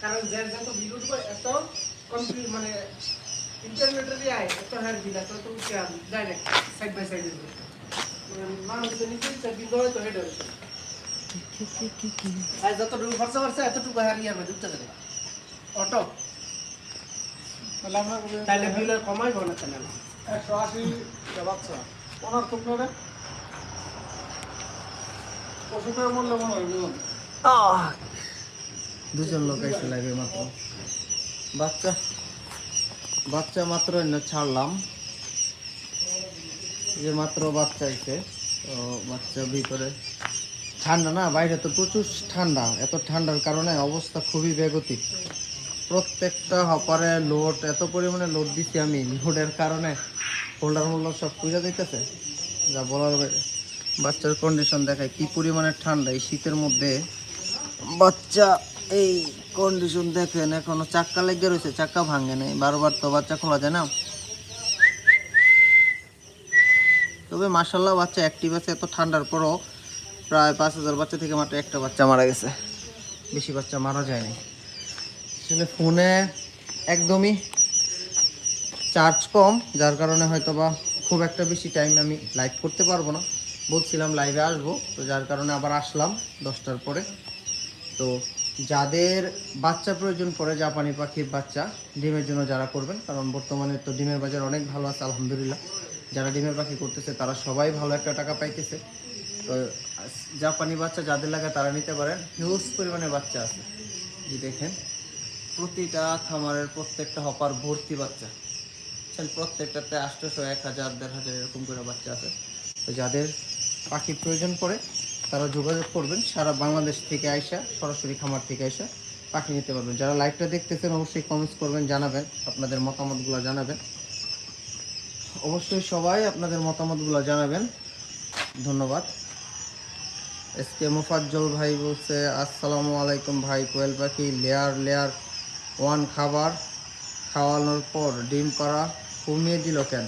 কারণ যার যত বিদ্যুৎ এত কম্পিউটার মানে ইন্টারনেটের আয় এত হার বিল এত তো ডাইরেক্ট সাইড বাই সাইড মানুষের নিজের হয় তো হেড হয়েছে যতটুকু খরচা করছে এতটুকু অটো। তাহলে আমরা বিল আর কমাইব না একশো আশি বাচ্চা। ওনার তো করে ওষুধের মূল্য মনে হয় দুজন লোক এসে লাগবে মাত্র। বাচ্চা বাচ্চা মাত্র এনে ছাড়লাম। যে মাত্র বাচ্চা এসে তো বাচ্চা ভিতরে। ঠান্ডা না, বাইরে তো প্রচুর ঠান্ডা। এত ঠান্ডার কারণে অবস্থা খুবই বেগতিক। প্রত্যেকটা হপারে লোড এত পরিমাণে লোড দিচ্ছি আমি লোডের কারণে। হোল্ডার মোল্ডার সব পূজা দিতেছে, যা বলার বাইরে। বাচ্চার কন্ডিশন দেখায় কি পরিমাণে ঠান্ডা এই শীতের মধ্যে। বাচ্চা, এই কন্ডিশন দেখেন, এখনও চাক্কা লেগে রয়েছে, চাক্কা ভাঙে নেই। বারবার তো বাচ্চা খোলা যায় না। তবে মাসাল্লাহ বাচ্চা অ্যাক্টিভ আছে, এত ঠান্ডার পরও। প্রায় পাঁচ হাজার বাচ্চা থেকে মাত্র একটা বাচ্চা মারা গেছে। বেশি বাচ্চা মারা যায়নি। আসলে ফোনে একদমই চার্জ কম, যার কারণে হয়তো বা খুব একটা বেশি টাইম আমি লাইভ করতে পারব না। বলছিলাম লাইভে আসব, তো যার কারণে আবার আসলাম দশটার পরে। তো যাদের বাচ্চা প্রয়োজন পড়ে জাপানি পাখির বাচ্চা, ডিমের জন্য যারা করবেন, কারণ বর্তমানে তো ডিমের বাজার অনেক ভালো আছে, আলহামদুলিল্লাহ। যারা ডিমের পাখি করতেছে, তারা সবাই ভালো একটা টাকা পাইতেছে। তো জাপানি বাচ্চা যাদের লাগে তারা নিতে পারেন। হিউজ পরিমাণে বাচ্চা আছে। যে দেখেন। প্রতিটা খামারের প্রত্যেকটা হপার ভর্তি বাচ্চা। প্রত্যেকটাতে আটশোশো এক হাজার দেড় হাজার এরকম করে বাচ্চা আছে। তো যাদের পাখির প্রয়োজন পড়ে, তারা যোগাযোগ করবেন। সারা বাংলাদেশ থেকে আইসা, সরাসরি খামার থেকে আইসা পাখি নিতে পারবেন। যারা লাইভটা দেখতেছেন, অবশ্যই কমেন্টস করবেন, জানাবেন, আপনাদের মতামতগুলো জানাবেন। অবশ্যই সবাই আপনাদের মতামতগুলো জানাবেন। ধন্যবাদ। এস কে মুফাজ্জল ভাই বলছে, আসসালামু আলাইকুম ভাই, কোয়েল পাখি, লেয়ার লেয়ার, ওয়ান খাবার খাওয়ানোর পর ডিম পাড়া কমিয়ে দিল কেন?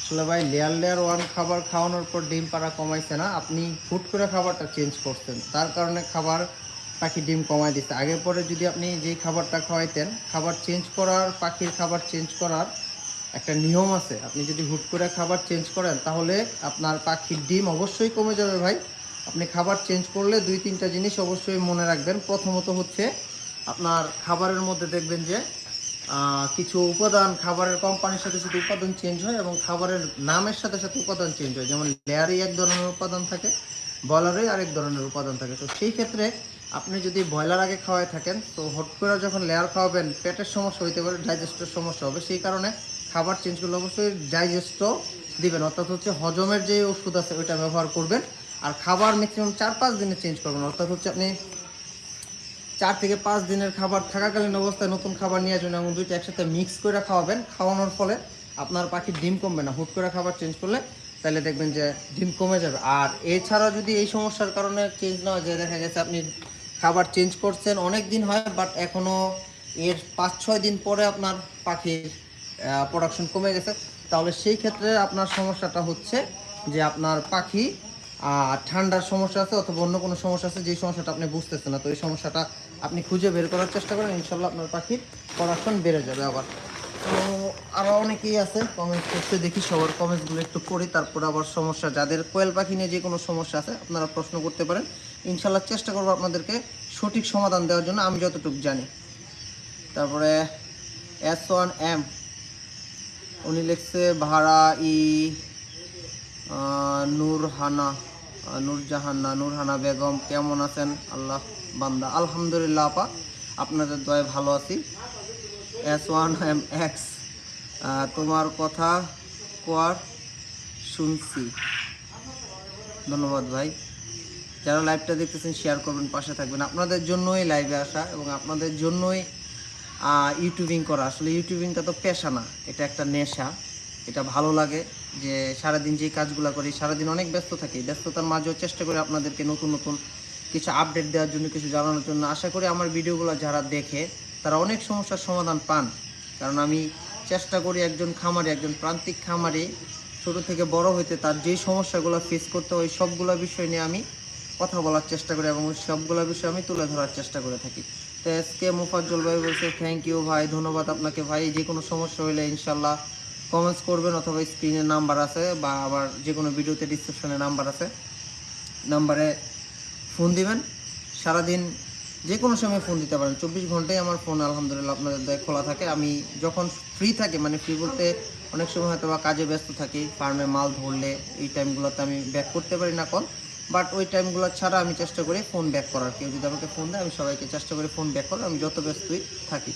আসলে ভাই, লেয়ার লেয়ার, ওয়ান খাবার খাওয়ানোর পর ডিম পাড়া কমাইছে না। আপনি হুট করে খাবারটা চেঞ্জ করছেন। তার কারণে খাবার পাখি ডিম কমাই দিচ্ছে আগে পরে যদি আপনি যেই খাবারটা খাওয়াইতেন, খাবার চেঞ্জ করার, পাখির খাবার চেঞ্জ করার একটা নিয়ম আছে। আপনি যদি হুট করে খাবার চেঞ্জ করেন, তাহলে আপনার পাখির ডিম অবশ্যই কমে যাবে ভাই। আপনি খাবার চেঞ্জ করলে দুই, তিনটা জিনিস অবশ্যই মনে রাখবেন। প্রথমত হচ্ছে আপনার খাবারের মধ্যে দেখবেন যে কিছু উপাদান খাবারের কোম্পানির সাথে সাথে উপাদান চেঞ্জ হয় এবং খাবারের নামের সাথে সাথে উপাদান চেঞ্জ হয়। যেমন লেয়ারে এক ধরনের উপাদান থাকে বয়লারে আরেক ধরনের উপাদান থাকে। তো সেই ক্ষেত্রে আপনি যদি ব্রয়লার আগে খাওয়াই থাকেন, তো হট করে যখন লেয়ার খাওয়াবেন, পেটের সমস্যা হইতে পারে ডাইজেস্টের সমস্যা হবে। সেই কারণে খাবার চেঞ্জ করলে অবশ্যই ডাইজেস্টও দিবেন। অর্থাৎ হচ্ছে হজমের যে ওষুধ আছে, ওইটা ব্যবহার করবেন। আর খাবার ম্যাক্সিমাম চার পাঁচ দিনে চেঞ্জ করবেন অর্থাৎ হচ্ছে আপনি চার থেকে পাঁচ দিনের খাবার থাকাকালীন অবস্থায় নতুন খাবার নিয়ে আসবেন এবং দুইটা একসাথে মিক্স করে খাওয়াবেন। খাওয়ানোর ফলে আপনার পাখির ডিম কমবে না। হুট করে খাবার চেঞ্জ করলে তাহলে দেখবেন যে ডিম কমে যাবে। আর এছাড়া যদি এই সমস্যার কারণে চেঞ্জ না হয়, যে দেখা গেছে আপনি খাবার চেঞ্জ করছেন, অনেক দিন হয় বাট এখনও এর পাঁচ, ছয় দিন পরে আপনার পাখির প্রোডাকশন কমে গেছে। তাহলে সেই ক্ষেত্রে আপনার সমস্যাটা হচ্ছে যে আপনার পাখি ঠান্ডার সমস্যা আছে অথবা অন্য কোনো সমস্যা আছে যে সমস্যাটা আপনি বুঝতেছেন না, তো এই সমস্যাটা আপনি খুঁজে বের করার চেষ্টা করেন ইনশাল্লাহ আপনার পাখির প্রোডাকশন বেড়ে যাবে আবার। তো আরও অনেকেই আছে কমেন্ট করতে দেখি সবার কমেন্টসগুলো একটু করি তারপর আবার সমস্যা, যাদের কোয়েল পাখি নিয়ে যে কোনো সমস্যা আছে, আপনারা প্রশ্ন করতে পারেন। ইনশাল্লাহ চেষ্টা করব আপনাদেরকে সঠিক সমাধান দেওয়ার জন্য, আমি যতটুকু জানি। তারপরে এস ওয়ান এম উনি লিখছে, ভাড়া ই নূরহানা। আহ, নূরজাহান্না নূরহানা বেগম কেমন আছেন? আল্লাহ বান্দা। আলহামদুলিল্লাহ আপা আপনাদের দয়ে ভালো আছি। এস ওয়ান এম এক্স তোমার কথা কোয়ার শুনছি। ধন্যবাদ ভাই। যারা লাইভটা দেখতেছেন শেয়ার করবেন পাশে থাকবেন। আপনাদের জন্যই লাইভে আসা এবং আপনাদের জন্যই ইউটিউবিং করা। আসলে ইউটিউবিংটা তো পেশা না এটা একটা নেশা। এটা ভালো লাগে। যে সারাদিন যে কাজগুলো করি, সারাদিন অনেক ব্যস্ত থাকি। ব্যস্ততার মাঝেও চেষ্টা করি আপনাদেরকে নতুন নতুন কিছু আপডেট দেওয়ার জন্য, কিছু জানানোর জন্য আশা করি আমার ভিডিওগুলো যারা দেখে, তারা অনেক সমস্যার সমাধান পান। কারণ আমি চেষ্টা করি একজন খামারি, একজন প্রান্তিক খামারি, ছোট থেকে বড় হইতে তার যে সমস্যাগুলো ফেস করতে হয় সবগুলো বিষয় নিয়ে আমি কথা বলার চেষ্টা করি এবং সবগুলো বিষয় আমি তুলে ধরার চেষ্টা করে থাকি। তো এসকে মুফাজ্জল ভাই বলছে থ্যাংক ইউ ভাই, ধন্যবাদ আপনাকে ভাই। যে কোনো সমস্যা হলে ইনশাল্লাহ কমেন্টস করবেন অথবা স্ক্রিনে নাম্বার আছে বা আবার যে কোনো ভিডিওতে ডিসক্রিপশনে নাম্বার আছে। নাম্বারে ফোন দিবেন। সারাদিন যে কোনো সময় ফোন দিতে পারেন। চব্বিশ ঘন্টায় আমার ফোন আলহামদুলিল্লাহ আপনাদের দয়ে খোলা থাকে। আমি যখন ফ্রি থাকি মানে ফ্রি বলতে অনেক সময় হয়তো বা কাজে ব্যস্ত থাকি ফার্মে মাল ধরলে এই টাইমগুলোতে আমি ব্যাক করতে পারি না কল বাট ওই টাইমগুলো ছাড়া আমি চেষ্টা করি ফোন ব্যাক করার। কেউ যদি আমাকে ফোন দেয়, আমি সবাইকে চেষ্টা করি ফোন ব্যাক করার। আমি যত ব্যস্তই থাকি।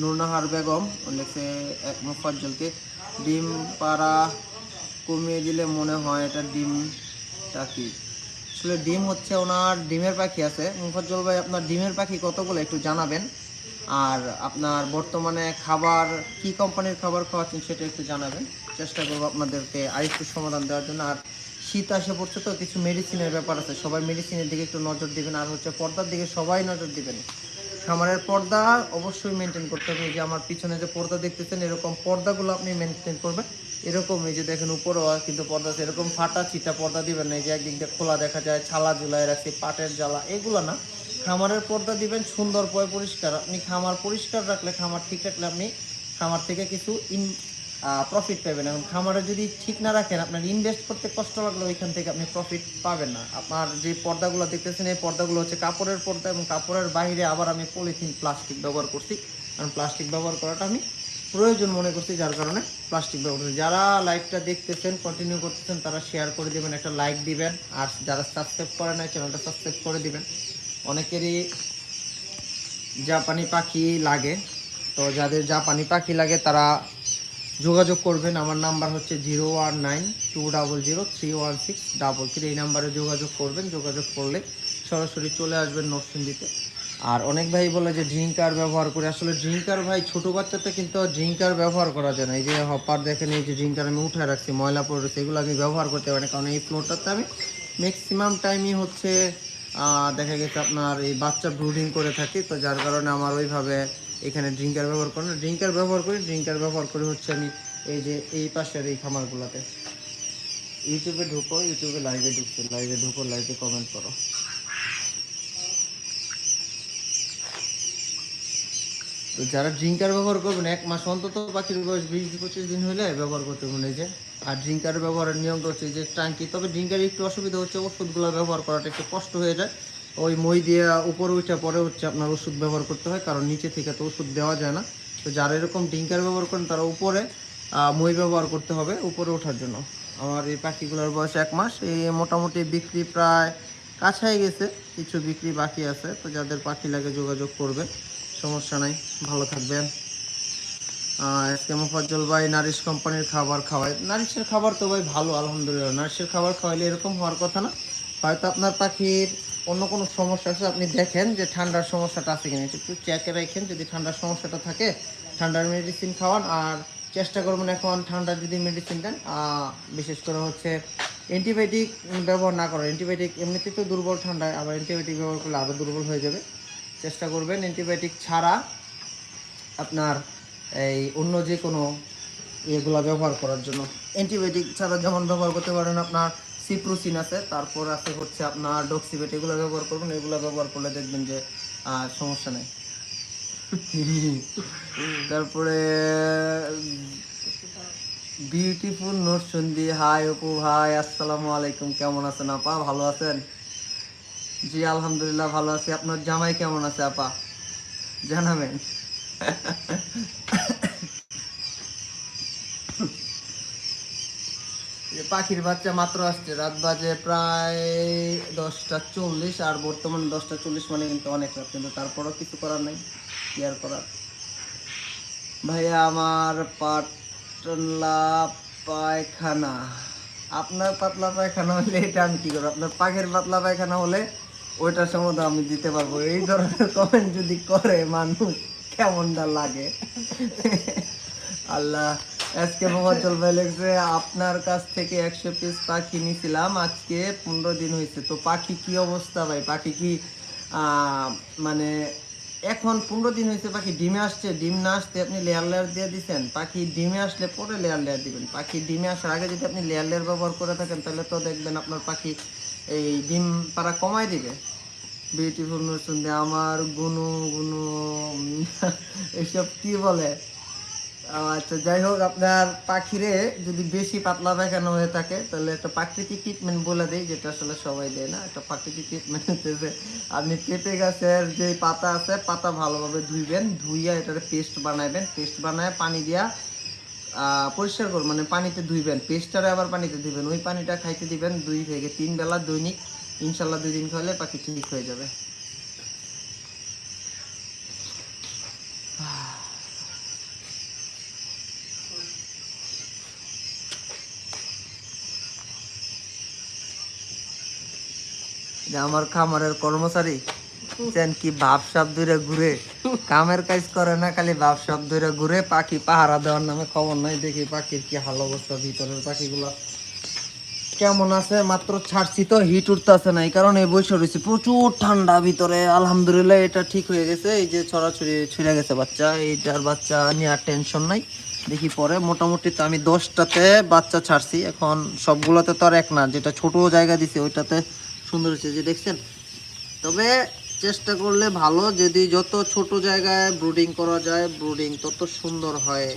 নুরনাহার বেগম লিখছে এক মুফাজ্জলকে ডিম পাড়া কমিয়ে দিলে মনে হয় এটা ডিমটা কি? আসলে ডিম হচ্ছে ওনার ডিমের পাখি আছে। মুফাজ্জল ভাই, আপনার ডিমের পাখি কতগুলো একটু জানাবেন? আর আপনার বর্তমানে খাবার, কি কোম্পানির খাবার খাওয়াচ্ছেন সেটা একটু জানাবেন। চেষ্টা করব আপনাদেরকে আরেকটু সমাধান দেওয়ার জন্য। আর শীত আসে পড়ছে তো, কিছু মেডিসিনের ব্যাপার আছে। সবাই মেডিসিনের দিকে একটু নজর দিবেন। আর হচ্ছে পর্দার দিকে সবাই নজর দিবেন। খামারের পর্দা অবশ্যই মেনটেন করতে হবে। যে আমার পিছনে যে পর্দা দেখতেছেন, এরকম পর্দাগুলো আপনি মেনটেন করবেন। এরকম এই যে দেখেন উপরেও কিন্তু পর্দা এরকম ফাটা চিটা পর্দা দিবেন না। এই যে একদিনটা খোলা দেখা যায়, ছালা ঝুলাই রাখছি, পাটের জ্বালা, এগুলো না। খামারের পর্দা দিবেন, সুন্দর পয় পরিষ্কার। আপনি খামার পরিষ্কার রাখলে, খামার ঠিক রাখলে আপনি খামার থেকে কিছু ইন প্রফিট পাবেন এখন খামারে যদি ঠিক না রাখেন, আপনার ইনভেস্ট করতে কষ্ট লাগলে ওইখান থেকে আপনি প্রফিট পাবেন না। আপনার যে পর্দাগুলো দেখতেছেন, এই পর্দাগুলো হচ্ছে কাপড়ের পর্দা এবং কাপড়ের বাইরে আবার আমি পলিথিন প্লাস্টিক ব্যবহার করছি। কারণ প্লাস্টিক ব্যবহার করাটা আমি প্রয়োজন মনে করছি, যার কারণে প্লাস্টিক ব্যবহার করছি। যারা লাইভটা দেখতেছেন কন্টিনিউ করতেছেন, তারা শেয়ার করে দেবেন, একটা লাইক দিবেন। আর যারা সাবস্ক্রাইব করে নাই চ্যানেলটা সাবস্ক্রাইব করে দিবেন। অনেকেরই জাপানি পাখি লাগে। তো যাদের জাপানি পাখি লাগে, তারা যোগাযোগ করবেন, আমার নাম্বার হচ্ছে zero one nine two double zero three one six double three. এই নাম্বারে যোগাযোগ করবেন, যোগাযোগ করলে সরাসরি চলে আসবেন নরসিংদীতে। আর অনেক ভাই বলে যে ড্রিঙ্কার ব্যবহার করে। আসলে ড্রিঙ্কার ভাই, ছোটো বাচ্চাতে কিন্তু ড্রিঙ্কার ব্যবহার করা যায় না। এই যে হপার দেখেন, এই যে ড্রিঙ্কার আমি উঠে রাখছি, ময়লা পড়েছে, এগুলো আমি ব্যবহার করতে পারি না। কারণ এই ফ্লোরটাতে আমি ম্যাক্সিমাম টাইমই হচ্ছে দেখা গেছে আপনার এই বাচ্চা ব্রুডিং করে থাকি। তো যার কারণে আমার ওইভাবে এখানে ড্রিঙ্কার ব্যবহার করি না ড্রিঙ্কার ব্যবহার করি, ড্রিঙ্কার ব্যবহার করি হচ্ছে আমি এই যে এই পাশের এই খামারগুলোতে। ইউটিউবে ঢুকো ইউটিউবে লাইভে ঢুকছো লাইভে ঢুকো লাইভে কমেন্ট করো। তো যারা ড্রিঙ্কার ব্যবহার করবেন, এক মাস অন্তত পাখির বয়স বিশ, পঁচিশ দিন হলে ব্যবহার করতে মনে যে, আর ড্রিঙ্কার ব্যবহারের নিয়মটা হচ্ছে যে, ট্যাঙ্কি, তবে ড্রিঙ্কার একটু অসুবিধা হচ্ছে, ওষুধগুলো ব্যবহার করাটা একটু কষ্ট হয়ে যায়। ওই মই দিয়ে উপরে উঠে পরে হচ্ছে আপনার ওষুধ ব্যবহার করতে হয়, কারণ নিচে থেকে তো ওষুধ দেওয়া যায় না। তো যারা এরকম ডিঙ্কার ব্যবহার করেন, তারা উপরে মই ব্যবহার করতে হবে উপরে ওঠার জন্য। আমার এই পাখিগুলোর বয়স এক মাস, এই মোটামুটি বিক্রি প্রায় কাছাই গেছে, কিছু বিক্রি বাকি আছে, তো যাদের পাখি লাগে যোগাযোগ করবে সমস্যা নাই, ভালো থাকবেন। এসকে মুফাজ্জল ভাই নারিশ কোম্পানির খাবার খাওয়ায়। নারিশের খাবার তো ভাই ভালো, আলহামদুলিল্লাহ, নারিশের খাবার খাওয়াইলে এরকম হওয়ার কথা না। হয়তো আপনার পাখির অন্য কোনো সমস্যা আছে? আপনি দেখেন যে ঠান্ডার সমস্যাটা আছে কিনা। একটু চেকে রাখেন যদি ঠান্ডার সমস্যাটা থাকে, ঠান্ডার মেডিসিন খাওয়ান। আর চেষ্টা করবেন এখন ঠান্ডার যদি মেডিসিন দেন বিশেষ করে হচ্ছে অ্যান্টিবায়োটিক ব্যবহার না করা। অ্যান্টিবায়োটিক এমনিতেই তো দুর্বল ঠান্ডায় আবার অ্যান্টিবায়োটিক ব্যবহার করলে আরও দুর্বল হয়ে যাবে। চেষ্টা করবেন অ্যান্টিবায়োটিক ছাড়া আপনার এই অন্য যে কোনো এগুলা ব্যবহার করার জন্য। অ্যান্টিবায়োটিক ছাড়া যেমন ব্যবহার করতে পারেন আপনার সিপ্রোসিন আছে, তারপর আছে হচ্ছে আপনার ডক্সিবেট এগুলো ব্যবহার করবেন, এগুলো ব্যবহার করলে দেখবেন যে আর সমস্যা নেই। তারপরে বিউটিফুল নরসুন্দি হাই অপু ভাই আসসালামু আলাইকুম, কেমন আছেন আপা? ভালো আছেন? জি, আলহামদুলিল্লাহ, ভালো আছি। আপনার জামাই কেমন আছে আপা? জানাবেন। যে পাখির বাচ্চা মাত্র আসছে, রাত বাজে প্রায় দশটা চল্লিশ, আর বর্তমানে দশটা চল্লিশ মানে কিন্তু অনেক রাত, কিন্তু তারপরও কিছু করার নেই, কি আর করার? ভাইয়া, আমার পাতলা পায়খানা। আপনার পাতলা পায়খানা হলে এটা আমি কি করব? আপনার পাখির পাতলা পায়খানা হলে ওইটার সম্বন্ধে আমি দিতে পারব। এই ধরনের কমেন্ট যদি করে, মানুষ কেমনটা লাগে? আল্লাহ। আজকে মোহাম্মদ ভাই লিখছে আপনার কাছ থেকে একশো পিস পাখি নিয়েছিলাম আজকে পনেরো দিন হয়েছে। তো পাখি কি অবস্থা ভাই? পাখি কি মানে এখন পনেরো দিন হয়েছে পাখি ডিমে আসছে। ডিম না আসতে আপনি লেয়ার লেয়ার দিয়ে দিচ্ছেন পাখি ডিমে আসলে পরে লেয়ার লেয়ার দিবেন। পাখি ডিমে আসার আগে যদি আপনি লেয়ার লেয়ার ব্যবহার করে থাকেন, তাহলে তো দেখবেন আপনার পাখি এই ডিম পাড়া কমায় দিবে। বিউটিফুল শুনতে আমার গুনু গুনু এসব কি বলে? আচ্ছা যাই হোক, আপনার পাখিরে যদি বেশি পাতলা দেখানো হয়ে থাকে, তাহলে একটা প্রাকৃতিক ট্রিটমেন্ট বলে দেয় যেটা আসলে সবাই দেয় না। একটা প্রাকৃতিক ট্রিটমেন্ট হতেছে আপনি পেঁপে গাছের যে পাতা আছে, পাতা ভালোভাবে ধুইবেন, ধুইয়া এটার পেস্ট বানাইবেন। পেস্ট বানায় পানি দিয়া পরিষ্কার করুন মানে পানিতে ধুইবেন। পেস্টটারে আবার পানিতে ধুইবেন। ওই পানিটা খাইতে দিবেন দুই থেকে তিন বেলা দৈনিক। ইনশাল্লাহ দুই দিন খাওয়ালে পাখি ঠিক হয়ে যাবে। আমার খামারের কর্মচারী কি ভাব সাপ ধরে ঘুরে, কামের কাজ করে না, খালি সাপ ধরে ঘুরে পাখি পাহারা দেওয়ার নামে খবর নাই, দেখি পাখির কি হাল অবস্থা, ভিতরের পাখিগুলো কেমন আছে? মাত্র ছাড়ছি তো, হিট উঠতেছে না, এই কারণে বসে রয়েছে। প্রচুর ঠান্ডা ভিতরে, আলহামদুলিল্লাহ, এটা ঠিক হয়ে গেছে, এই যে ছড়াছড়ি ছুঁড়ে গেছে বাচ্চা, এইটার বাচ্চা নিয়ে আর টেনশন নাই। দেখি পরে, মোটামুটি তো আমি দশটাতে বাচ্চা ছাড়ছি, এখন সবগুলোতে তো আর এক না, যেটা ছোট জায়গা দিছে, ওইটাতে সুন্দর হয়েছে যে দেখছেন? তবে চেষ্টা করলে ভালো, যদি যত ছোট জায়গায় ব্রুডিং করা যায় ব্রুডিং তত সুন্দর হয়।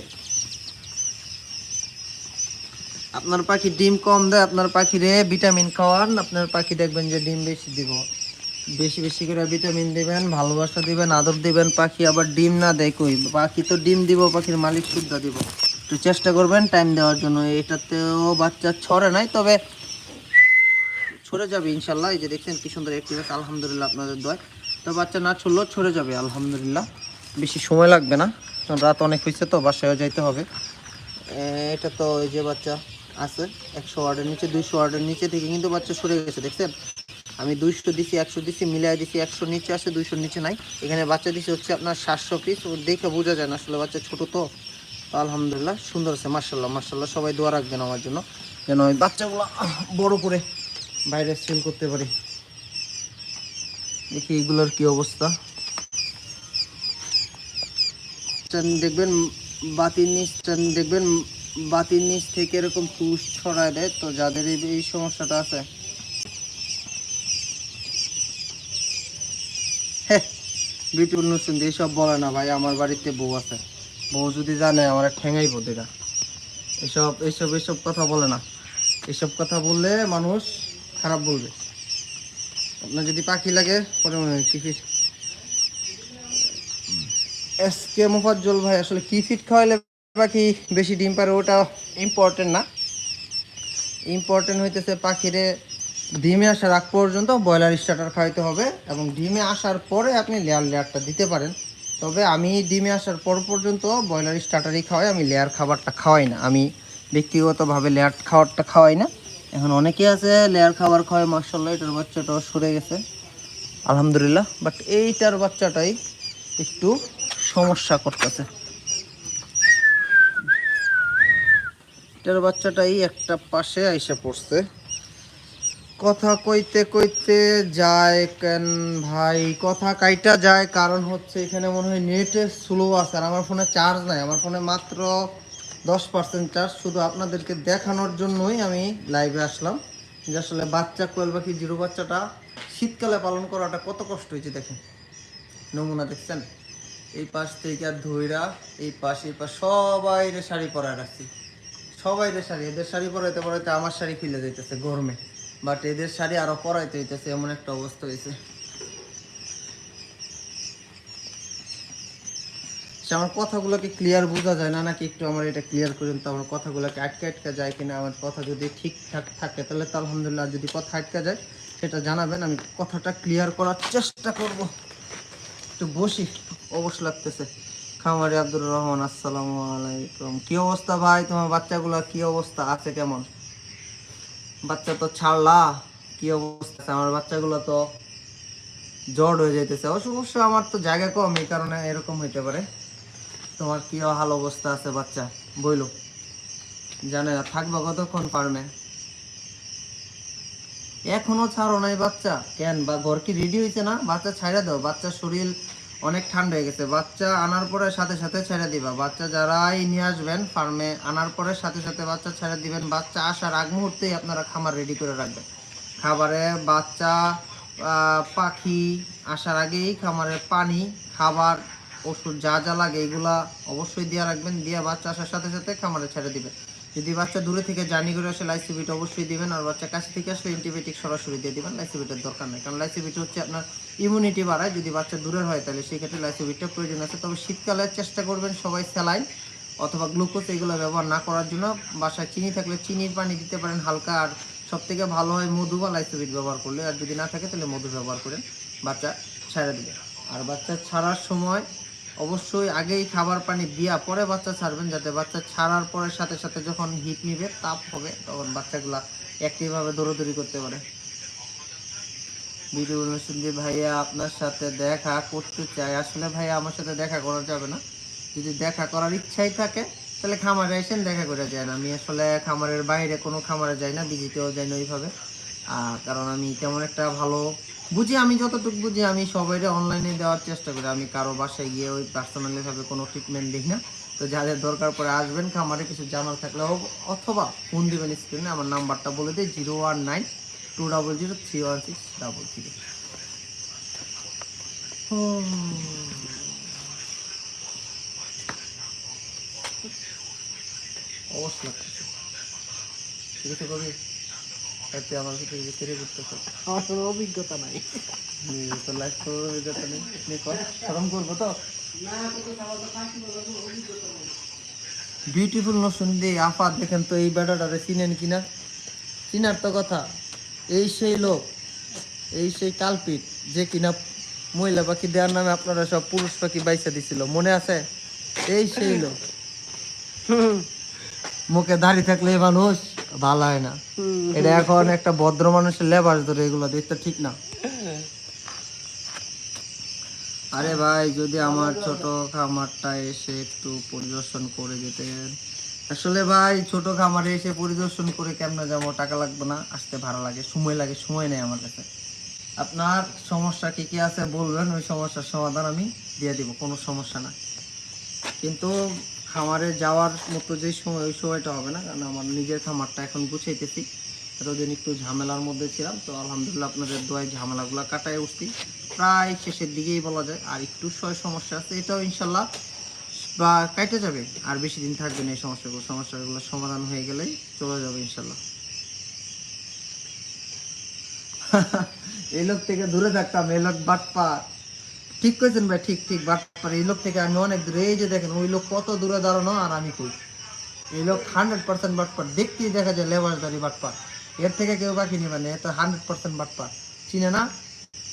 আপনার পাখি ডিম কম দেয়, আপনার পাখিরে ভিটামিন খাওয়ান, আপনার পাখি দেখবেন যে ডিম বেশি দিব। বেশি বেশি করে ভিটামিন দিবেন, ভালোবাসা দিবেন, আদর দিবেন, পাখি আবার ডিম না দেয় কই? পাখি তো ডিম দিব, পাখির মালিক শুদ্ধ দিব। একটু চেষ্টা করবেন টাইম দেওয়ার জন্য। এটাতেও বাচ্চা ছড়ে নাই, তবে ছড়ে যাবে ইনশাল্লাহ। এই যে দেখছেন কি সুন্দর গাছ আলহামদুলিল্লাহ আপনাদের দয় তো বাচ্চা না ছড়লেও ছড়ে যাবে, আলহামদুলিল্লাহ। বেশি সময় লাগবে না। রাত অনেক হয়েছে তো, বাসায়ও যাইতে হবে। এটা তো এই যে বাচ্চা আছে, একশো ওয়ার্ডের নিচে, দুইশো ওয়ার্ডের নিচে থেকে কিন্তু বাচ্চা সরে গেছে, দেখছেন? আমি দুইশো দিছি, একশো দিছি, মিলাই দিছি, একশো নিচে আছে দুইশোর নিচে নাই। এখানে বাচ্চা দিছি হচ্ছে আপনার সাতশো পিস দেখে বোঝা যায় না আসলে বাচ্চা ছোট তো। আলহামদুলিল্লাহ, সুন্দর আছে মার্শাল্লাহ মার্শাল্লাহ সবাই দোয়া রাখবেন আমার জন্য। যেন ওই বাচ্চাগুলো বড় করে বাইরে সেল করতে পারি। দেখি এগুলোর কি অবস্থা। দেখবেন বাতির নিচ দেখবেন বাতির নিচ থেকে এরকম তুষ ছড়ায় দেয়। তো যাদের এই সমস্যাটা আছে। বিটুল নসুন এইসব বলে না ভাই আমার বাড়িতে বউ আছে। বউ যদি জানে আমার ঠেঙাই বোধেরা এসব এসব এসব কথা বলে না। এসব কথা বললে মানুষ খারাপ বলবে। আপনার যদি পাখি লাগে পরে মনে হয় কি মুফাজ্জল ভাই, আসলে কি ফিট খাওয়াইলে পাখি বেশি ডিম পারে, ওটা ইম্পর্টেন্ট না। ইম্পর্টেন্ট হইতেছে পাখিরে ডিমে আসার আগ পর্যন্ত ব্রয়লার স্টার্টার খাওয়াইতে হবে এবং ডিমে আসার পরে আপনি লেয়ার লেয়ারটা দিতে পারেন। তবে আমি ডিমে আসার পর পর্যন্ত ব্রয়লার স্টার্টারই খাওয়াই, আমি লেয়ার খাবারটা খাওয়াই না। আমি ব্যক্তিগতভাবে লেয়ার খাবারটা খাওয়াই না। এখন অনেকে আছে, লেয়ার খাবার খাওয়াই মার্শাল্লাহ এটার বাচ্চাটাও সরে গেছে। আলহামদুলিল্লাহ বাট এইটার বাচ্চাটাই একটু সমস্যা করতেছে। এটার বাচ্চাটাই একটা পাশে আইসে পড়ছে। কথা কইতে কইতে যায় কেন ভাই? কথা কাইটা যায়, কারণ হচ্ছে এখানে মনে হয় নেটে স্লো আছে, আর আমার ফোনে চার্জ নাই, আমার ফোনে মাত্র দশ পার্সেন্ট চার্জ শুধু আপনাদেরকে দেখানোর জন্যই আমি লাইভে আসলাম। যে আসলে বাচ্চা কোয়েল পাখি, জিরো বাচ্চাটা শীতকালে পালন করাটা কত কষ্ট হয়েছে দেখেন। নমুনা দেখছেন? এই পাশ থেকে আর ধইরা এই পাশ এই পাশ সবাই রে শাড়ি পরায় রাখছি। সবাই রে শাড়ি, এদের শাড়ি পরাইতে পরাইতে আমার শাড়ি খুলে যাইতেছে গরমে। বাট এদের শাড়ি আরও পরাইতে হইতেছে, এমন একটা অবস্থা হয়েছে সে আমার কথাগুলোকে ক্লিয়ার বোঝা যায় না, নাকি একটু আমার এটা ক্লিয়ার করেন তো আমার কথাগুলোকে আটকে আটকে যায় কিনা, আমার কথা যদি ঠিকঠাক থাকে, তাহলে তো আলহামদুলিল্লাহ যদি কথা আটকে যায়, সেটা জানাবেন, আমি কথাটা ক্লিয়ার করার চেষ্টা করব। একটু বসি, অবশ লাগতেছে। খামারি আব্দুর রহমান, আসসালামু আলাইকুম। কি অবস্থা ভাই? তোমার বাচ্চাগুলো কি অবস্থা? আছে কেমন? বাচ্চা তো ছাড়লা, কি অবস্থা? আমার বাচ্চাগুলো তো জ্বর হয়ে যাইতেছে। অবশ্য আমার তো জায়গা কম, এই কারণে এরকম হইতে পারে। তোমার কি হাল অবস্থা আছে, বাচ্চা? বইলো। জানে না, থাকবা কতক্ষণ ফার্মে এখনও ছাড়ো নাই, বাচ্চা। কেন? বা ঘর কি রেডি হয়েছে না? বাচ্চা ছাইড়া দাও। বাচ্চার শরীর অনেক ঠান্ডা হয়ে গেছে। বাচ্চা আনার পরে সাথে সাথে ছেড়ে দিবা। বাচ্চা যারাই নিয়ে আসবেন ফার্মে আনার পরে সাথে সাথে বাচ্চা ছেড়ে দিবেন। বাচ্চা আসার আগ মুহূর্তেই আপনারা খামার রেডি করে রাখবেন। খাবারে বাচ্চা পাখি আসার আগেই খামারে পানি, খাবার ওষুধ যা যা লাগে এগুলা অবশ্যই দিয়ে রাখবেন, দিয়ে বাচ্চা আসার সাথে সাথে খামারে ছেড়ে দিবেন। যদি বাচ্চা দূরে থেকে জার্নি করে আসে লাইসিবিট অবশ্যই দিবেন আর বাচ্চা কাছে থেকে আসলে অ্যান্টিবায়োটিক সরাসরি দিয়ে দিবেন লাইসিবিটের দরকার নেই। কারণ লাইসিবিট হচ্ছে আপনার ইমিউনিটি বাড়ায়, যদি বাচ্চা দূরের হয় তাহলে সেই ক্ষেত্রে লাইসিবিটটা প্রয়োজন আছে। তবে শীতকালে চেষ্টা করবেন সবাই স্যালাইন অথবা গ্লুকোজ এগুলো ব্যবহার না করার জন্য। বাসায় চিনি থাকলে চিনির পানি দিতে পারেন হালকা আর সব থেকে ভালো হয় মধু বা লাইসোবিট ব্যবহার করলে। আর যদি না থাকে তাহলে মধু ব্যবহার করেন, বাচ্চা ছেড়ে দিবে আর বাচ্চা ছাড়ার সময় অবশ্যই আগেই খাবার পানি দিয়া পরে বাচ্চা ছাড়বেন যাতে বাচ্চা ছাড়ার পরে সাথে সাথে যখন হিট নিবে, তাপ হবে, তখন বাচ্চাগুলা একটিভাবে দৌড়দৌড়ি করতে পারে। ভিডিও অনুসন্ধি ভাইয়া আপনার সাথে দেখা করতে চাই। আসলে ভাইয়া আমার সাথে দেখা করা যাবে না। যদি দেখা করার ইচ্ছাই থাকে, তাহলে খামারে এসেন দেখা করে যায় না আমি আসলে খামারের বাইরে কোনো খামারে যাই না বিজিতেও যাই না ওইভাবে। আর কারণ আমি তেমন একটা ভালো বুঝি আমি যতটুকু বুঝি আমি সবাই অনলাইনে দেওয়ার চেষ্টা করি। আমি কারও বাসায় গিয়ে ওই পার্সোনালি ভাবে কোনো ট্রিটমেন্ট দিই না। তো যাদের দরকার পড়ে আসবেন, খামারে কিছু জানার থাকলে অথবা ফোন দিবেন স্ক্রিনে আমার নাম্বারটা বলে দিই zero one nine two double zero three one six double three অবশ্য লাগতেছে ঠিক আছে, কবি? এতে আমার ভিতরে ভিতরে আমার কোনো অভিজ্ঞতা নাই। নিজে লাইফ করার অভিজ্ঞতা নেই। আপনি করব তো। বিউটিফুল নসুন দিয়ে আফা দেখেন তো এই বেটাটারে চিনেন কিনা? চিনার তো কথা। এই সেই লোক এই সেই কালপিট যে কিনা মহিলা পাখি দেওয়ার নামে আপনারা সব পুরুষ পাখি বাইসা দিছিল মনে আছে? এই সেই লোক। মুখে দাড়ি থাকলে এই মানুষ। ভালো হয় না। এটা এখন একটা ভদ্র মানুষের লেবার ধরে এগুলো দেখতে ঠিক না। আরে ভাই, যদি আমার ছোট খামারটা এসে একটু পরিদর্শন করে যেতেন আসলে ভাই, ছোট খামারে এসে পরিদর্শন করে কেমন যাব? টাকা লাগবে না? আসতে ভালো লাগে, সময় লাগে, সময় নেই আমার কাছে। আপনার সমস্যা কি কি আছে বলবেন? ওই সমস্যার সমাধান আমি দিয়ে দিব, কোনো সমস্যা না। কিন্তু খামারে যাওয়ার মতো যে সময়, ওই সময়টা হবে না। কারণ আমার নিজের খামারটা এখন গুছাইতেছি। এতদিন একটু ঝামেলার মধ্যে ছিলাম। তো আলহামদুলিল্লাহ আপনাদের দোয়ায় ঝামেলাগুলো কাটায় উঠছি। প্রায় শেষের দিকেই বলা যায়। আর একটু সয় সমস্যা আছে। এটাও ইনশাল্লাহ বা কেটে যাবে। আর বেশি দিন থাকবে না এই সমস্যাগুলো। সমস্যাগুলো সমাধান হয়ে গেলেই চলে যাবে ইনশাল্লাহ। এই লোক থেকে দূরে থাকতাম। এই লোক বাটপার। ঠিক কইছেন ভাই, ঠিক ঠিক বাটপার এই লোক থেকে আমি অনেক দূরে, এই যে দেখেন, ওই লোক কত দূরে দাঁড়ানো আর আমি কই? এই লোক হান্ড্রেড পার্সেন্ট বাটপার দেখতেই দেখা যায় লেবাসদারি বাটপার এর থেকে কেউ বাকি নেবে না, এ তো হান্ড্রেড পার্সেন্ট বাটপার চিনে না?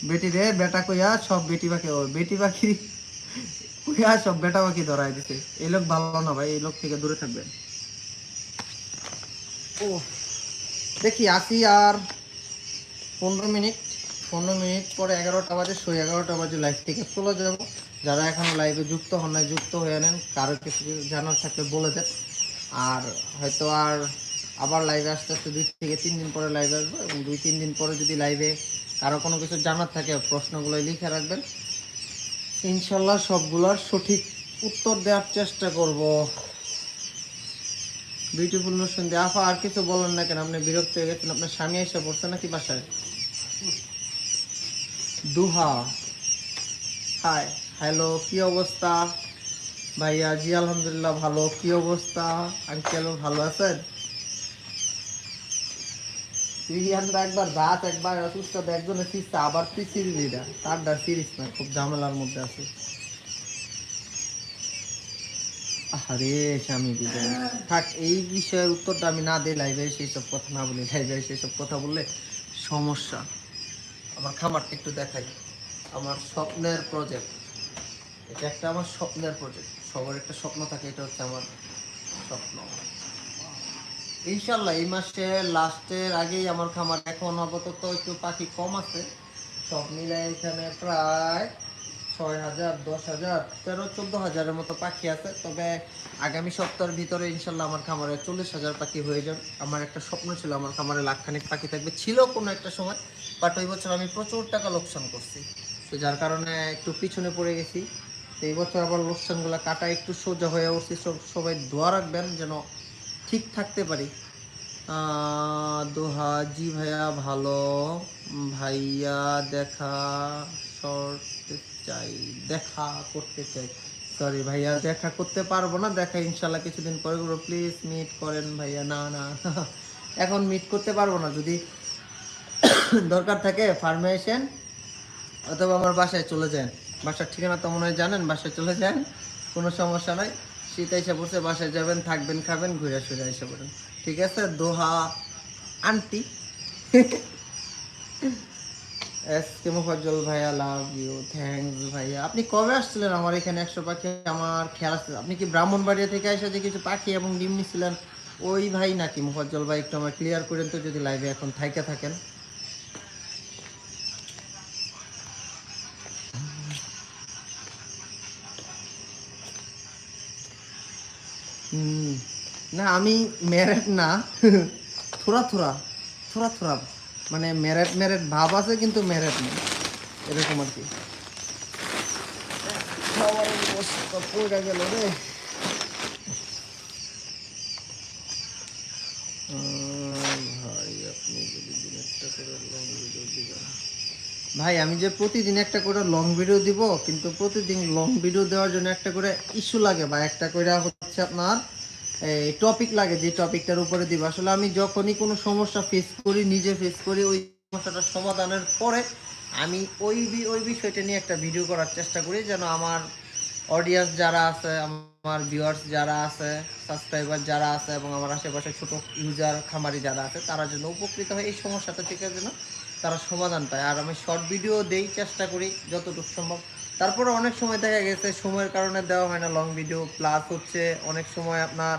বেটি রে, বেটা কইয়া সব বেটি পাখি ও বেটি পাখি কইয়া সব বেটা পাখি ধরাই দিছে। এই লোক ভালো না ভাই, এই লোক থেকে দূরে থাকবেন। ও দেখি, আসি আর পনেরো মিনিট। পনেরো মিনিট পরে এগারোটা বাজে শো এগারোটা বাজে লাইভ থেকে চলে যাব যারা এখন লাইভে যুক্ত হন নাই, যুক্ত হয়ে নেন, কারও কিছু জানার থাকলে বলে দেন। আর হয়তো আর আবার লাইভে আসতে আসতে দুই থেকে তিন দিন পরে লাইভে আসব এবং দুই তিন দিন পরে যদি লাইভে কারও কোনো কিছু জানার থাকে, প্রশ্নগুলো লিখে রাখবেন। ইনশাল্লাহ সবগুলোর সঠিক উত্তর দেওয়ার চেষ্টা করব। বিউটিফুল নোশন দিয়ে। আফা, আর কিছু বলেন না কেন? আপনি বিরক্ত হয়ে গেছেন, আপনার স্বামী এসে পড়ছে নাকি বাসায়? দুহা। হাই হ্যালো কি অবস্থা? ভাইয়া, জি, আলহামদুলিল্লাহ ভালো। কি অবস্থা? আঙ্কেল ভালো আছেন? একবার রাত, একবার অসুস্থ একজনের আবার তুই না। খুব ঝামেলার মধ্যে আছে। আরে স্বামী থাক, এই বিষয়ের উত্তরটা আমি না দিই লাইভে সেই সব কথা না বলি সেই সব কথা বললে সমস্যা। আমার খামারটা একটু দেখাই। আমার স্বপ্নের প্রজেক্ট এটা একটা আমার স্বপ্নের প্রজেক্ট সবার একটা স্বপ্ন থাকে, এটা হচ্ছে আমার স্বপ্ন। ইনশাল্লাহ এই মাসে লাস্টের আগেই আমার খামার এখন আপাতত একটু পাখি কম আছে। সব মিলে এখানে প্রায় ছয় হাজার, দশ হাজার, তেরো, চোদ্দ হাজারের মতো পাখি আছে। তবে আগামী সপ্তাহের ভিতরে ইনশাল্লাহ আমার খামারে চল্লিশ হাজার পাখি হয়ে যাবে। আমার একটা স্বপ্ন ছিল, আমার খামারে লাখখানিক পাখি থাকবে। ছিল কোনো একটা সময় বাট ওই বছর আমি প্রচুর টাকা লোকসান করছি। তো যার কারণে একটু পিছনে পড়ে গেছি। তো এই বছর আবার লোকসানগুলো কাটা একটু সোজা হয়ে উঠছি। সব, সবাই দোয়া রাখবেন যেন ঠিক থাকতে পারি। দোহা জি ভাইয়া ভালো। ভাইয়া দেখা করতে চাই, দেখা করতে চাই। সরি ভাইয়া, দেখা করতে পারব না, দেখা ইনশাল্লাহ কিছুদিন পরে করব। প্লিজ মিট করেন ভাইয়া, না না। এখন মিট করতে পারব না, যদি দরকার থাকে ফার্মে এসেন অথবা আমার বাসায় চলে যান। বাসার ঠিকানা তো মনে হয় জানেন, বাসায় চলে যান, কোনো সমস্যা নাই। শীত এসে বসে বাসায় যাবেন, থাকবেন, খাবেন, ঘুরে ফিরে এসে পড়েন। ঠিক আছে? Doha, aunty. S K Mufazzal ভাইয়া, লাভ ইউ, থ্যাঙ্কস ভাইয়া। আপনি কবে আসছিলেন আমার এখানে একশো পাখি? আমার আসছে আপনি কি ব্রাহ্মণবাড়িয়া থেকে এসে যে কিছু পাখি এবং ডিম নিছিলেন? ওই ভাই নাকি? মুফাজ্জল ভাই, একটু আমার ক্লিয়ার করেন তো, যদি লাইভে এখন থাইকে থাকেন। না, আমি ম্যারেড না। থোড়া থোড়া থোড়া থোড়া মানে ম্যারেড ম্যারেড ভাব আছে কিন্তু ম্যারেড নেই। এরকম আর কি। ভাই আপনি যদি একটা লং ভিডিও ভাই আমি যে প্রতিদিন একটা করে লং ভিডিও দিব, কিন্তু প্রতিদিন লং ভিডিও দেওয়ার জন্য একটা করে ইস্যু লাগে বা একটা করে হচ্ছে আপনার টপিক লাগে যে টপিকটার উপরে দিব। আসলে আমি যখনই কোনো সমস্যা ফেস করি, নিজে ফেস করি, ওই সমস্যাটার সমাধানের পরে আমি ওই ওই বিষয়টা নিয়ে একটা ভিডিও করার চেষ্টা করি যেন আমার অডিয়েন্স যারা আছে, আমার ভিউয়ার্স যারা আছে সাবস্ক্রাইবার যারা আছে এবং আমার আশেপাশে ছোট ইউজার খামারি যারা আছে, তারা যেন উপকৃত হয় এই সমস্যাটা থেকে যেন তারা সমাধান পায়। আর আমি শর্ট ভিডিও দেই, চেষ্টা করি যতটুকু সম্ভব তারপরে অনেক সময় দেখা গেছে, সময়ের কারণে দেওয়া হয় না লং ভিডিও প্লাস হচ্ছে অনেক সময় আপনার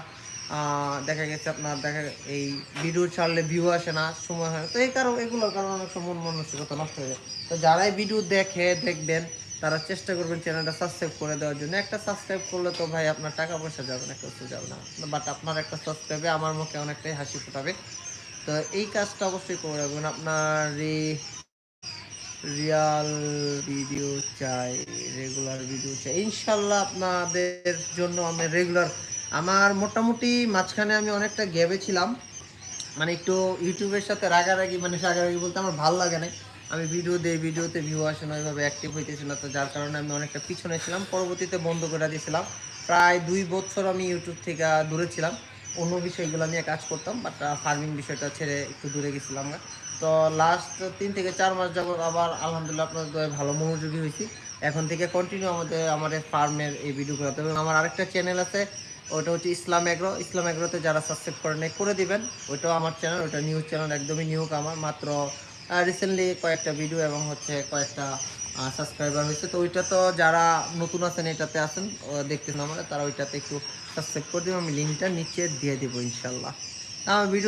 দেখা গেছে আপনার দেখা, এই ভিডিও ছাড়লে ভিউ আসে না, সময় হয় তো এই কারণ, এগুলোর কারণে অনেক সময় মন মানসিকতা নষ্ট হয়ে যায়। তো যারাই ভিডিও দেখে, দেখবেন, তারা চেষ্টা করবেন চ্যানেলটা সাবস্ক্রাইব করে দেওয়ার জন্য। একটা সাবস্ক্রাইব করলে তো ভাই আপনার টাকা পয়সা যাবে না, কিছু যাবে না। বাট আপনার একটা সাবস্ক্রাইবে আমার মুখে অনেকটাই হাসি ফোটাবে। তো এই কাজটা অবশ্যই করে রাখবেন। আপনার রি- রিয়াল ভিডিও চাই রেগুলার ভিডিও চাই। ইনশাল্লাহ আপনাদের জন্য আমি রেগুলার আমার মোটামুটি মাঝখানে আমি অনেকটা গ্যাবে ছিলাম। মানে একটু ইউটিউবের সাথে রাগারাগি মানে রাগারাগি বলতে আমার ভালো লাগে না আমি ভিডিও দিই ভিডিওতে ভিউ আসে না, ওইভাবে অ্যাক্টিভ হইতেছি না। তো যার কারণে আমি অনেকটা পিছনে ছিলাম, পরবর্তীতে বন্ধ করে দিয়েছিলাম। প্রায় দুই বছর আমি ইউটিউব থেকে দূরে ছিলাম। অন্য বিষয়গুলো নিয়ে কাজ করতাম বাট ফার্মিং বিষয়টা ছেড়ে একটু দূরে গেছিলাম গা। তো লাস্ট তিন থেকে চার মাস যাবত আবার আলহামদুলিল্লাহ আপনাদের দয়ায় ভালো মনোযোগী হয়েছি। এখন থেকে কন্টিনিউ আমাদের আমাদের ফার্মের এই ভিডিও করাতে এবং আমার আরেকটা চ্যানেল আছে ওটা হচ্ছে ইসলাম এগ্রো ইসলাম এগ্রোতে যারা সাবস্ক্রাইব করে নেয় করে দিবেন। ওইটাও আমার চ্যানেল ওটা নিউজ চ্যানেল একদমই নিউ আমার। মাত্র রিসেন্টলি কয়েকটা ভিডিও এবং হচ্ছে কয়েকটা সাবস্ক্রাইবার হয়েছে। তো ওইটা তো যারা নতুন আছেন, এটাতে আছেন দেখতেছেন আমাদের তারা ওইটাতে একটু সাবস্ক্রাইব করে দেবেন। আমি লিঙ্কটা নিচে দিয়ে দেবো, ইনশাল্লাহ। আমার ভিডিও